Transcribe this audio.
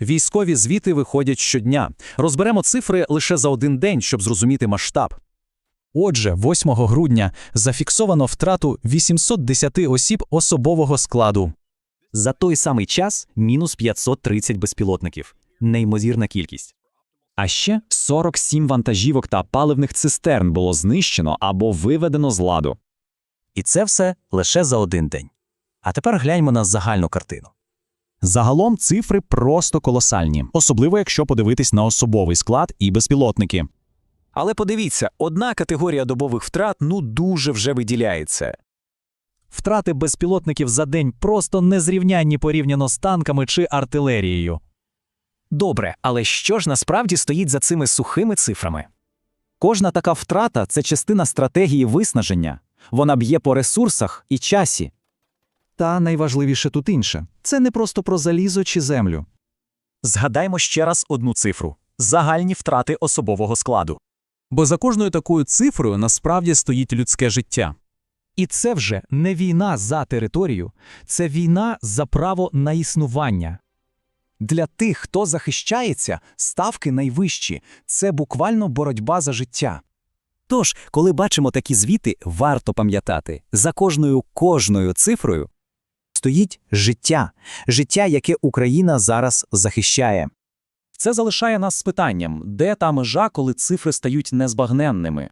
Військові звіти виходять щодня. Розберемо цифри лише за один день, щоб зрозуміти масштаб. Отже, 8 грудня зафіксовано втрату 810 осіб особового складу. За той самий час мінус 530 безпілотників. Неймовірна кількість. А ще 47 вантажівок та паливних цистерн було знищено або виведено з ладу. І це все лише за один день. А тепер гляньмо на загальну картину. Загалом цифри просто колосальні, особливо якщо подивитись на особовий склад і безпілотники. Але подивіться, одна категорія добових втрат ну дуже вже виділяється. Втрати безпілотників за день просто незрівнянні порівняно з танками чи артилерією. Добре, але що ж насправді стоїть за цими сухими цифрами? Кожна така втрата це частина стратегії виснаження. Вона б'є по ресурсах і часі. Та найважливіше тут інше це не просто про залізо чи землю. Згадаймо ще раз одну цифру: загальні втрати особового складу. Бо за кожною такою цифрою насправді стоїть людське життя. І це вже не війна за територію, це війна за право на існування. Для тих, хто захищається, ставки найвищі. Це буквально боротьба за життя. Тож, коли бачимо такі звіти, варто пам'ятати, за кожною кожною цифрою стоїть життя, життя, яке Україна зараз захищає. Це залишає нас з питанням, де та межа, коли цифри стають незбагненними.